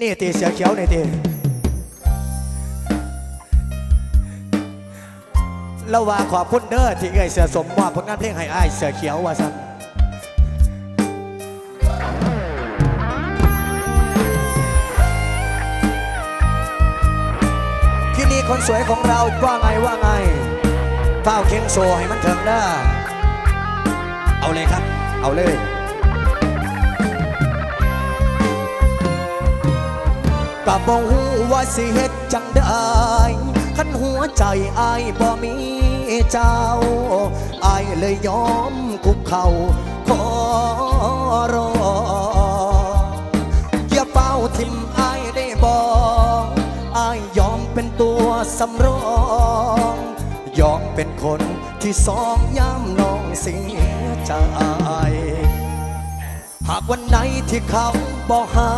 นี่ตีเสือเขียวนี่ตีแล้วว่าขอบคุณเด้อที่เอ่ยเสือสมมอบผลงานเพลงให้อ้ายเสือเขียวว่าสั่นที่นี่คนสวยของเราว่าไงว่าไงเฝ้าเค้งโซให้มันเถึงเด้อเอาเลยครับ เอาเลย ก็บ่ฮู้ว่าสิเฮ็ดจังได้คันหัวใจอายบ่มีเจ้าอายเลยยอมคุกเข่าขอรออย่าเป้าทิมอายได้บ่อายยอมเป็นตัวสำรองยอมเป็นคนที่สองย้ำน้องเสียใจหากวันไหนที่เขาบอกหา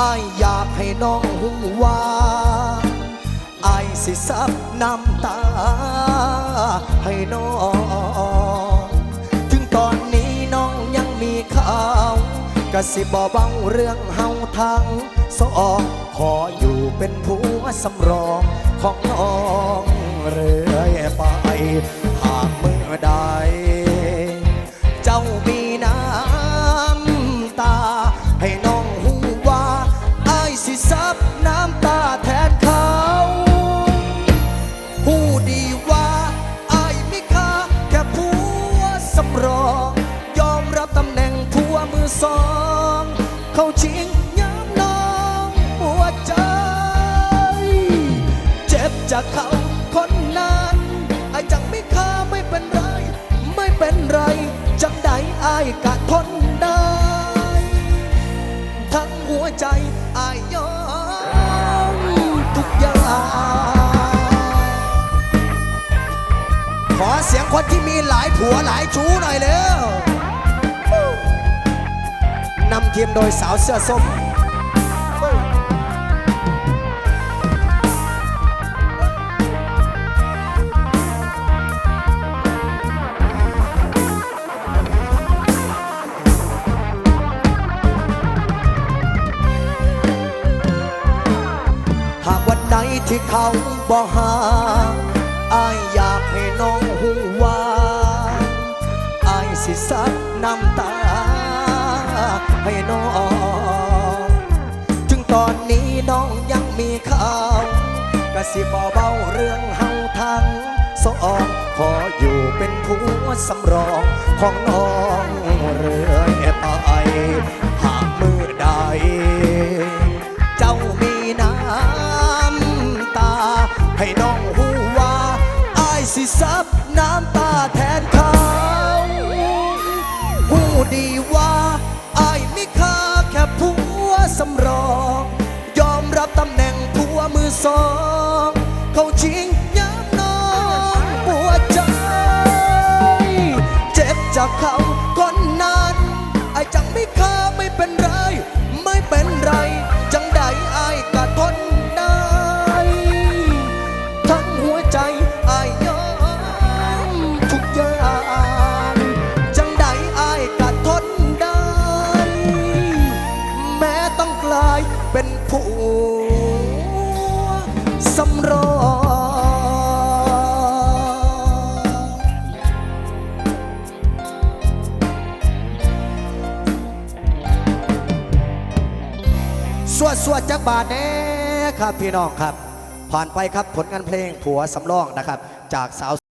อายอยากให้ น้องหูว่าอายสิซับน้ำตา ให้น้อง ถึงตอนนี้น้องยังมีเขากะสิบอเบาเรื่องเฮาทั้งสองขออยู่เป็นผัวสำรองของน้องเรื่อยไป จากเขาคนนั้นไอ้จังไม่ค่าไม่เป็นไร ไม่เป็นไร จังใดอายกะทนได้ ทั้งหัวใจอายยอมทุกอย่างขอเสียงคนที่มีหลายผัวหลายชู้หน่อยเร็วนำทีมโดยสาวเสื้อส้ม ที่เขาบอกหาอายอยากให้น้องหูว่าอายสิซัดน้ำตา ให้น้องถึงตอนนี้น้องยังมีเขากะสิบเบาเรื่องเฮาทั้งสองขออยู่เป็นผัวสำรองของน้องเรื่อยไป ซับน้ำตาแทนเขาหูดีว่าอายไม่ค่าแค่ผัวสำรอง ยอมรับตำแหน่งผัวมือสอง เป็นผัวสำรองสวดสวดจักบาทแน่ครับพี่น้องครับ ผ่านไปครับผลงานเพลงผัวสำรองนะครับ จากสาว